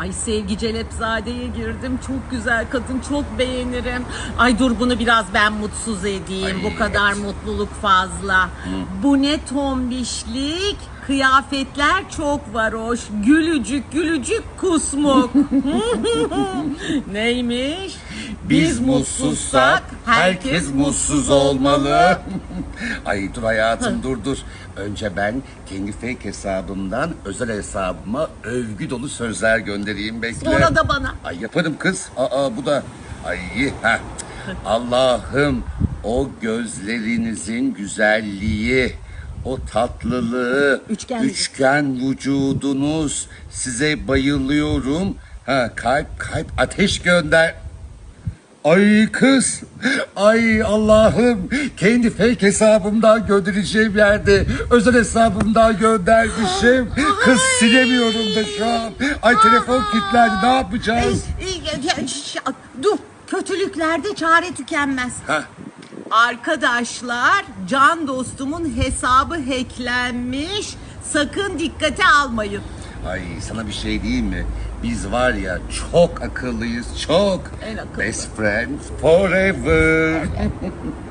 Ay Sevgi Celepzade'ye girdim. Çok güzel kadın. Çok beğenirim. Ay dur bunu biraz ben mutsuz edeyim. Ay, Bu kadar evet. mutluluk fazla. Bu ne tombişlik. Kıyafetler çok varoş. Gülücük gülücük kusmuk. Neymiş? Biz mutsuzsak herkes mutsuz olmalı. Ay dur hayatım dur dur. Önce ben kendi fake hesabımdan özel hesabıma övgü dolu sözler göndereyim bekle. Sonra da bana. Ay yaparım kız. Aa bu da. Ay ha. Allah'ım o gözlerinizin güzelliği, o tatlılığı, Üçgen. üçgen vücudunuz size bayılıyorum. Ha kalp kalp ateş gönder. Ay kız, ay Allah'ım kendi fake hesabımdan göndereceğim yerde özel hesabımdan göndermişim. Kız silemiyorum da şu an. Ay telefon kilitlendi ne yapacağız? Ey, ey, ya, ş- Dur. Kötülüklerde çare tükenmez. Hah. Arkadaşlar can dostumun hesabı hacklenmiş. Sakın dikkate almayın. Ay sana bir şey diyeyim mi? Biz var ya çok akıllıyız çok. En akıllı. Best friends forever.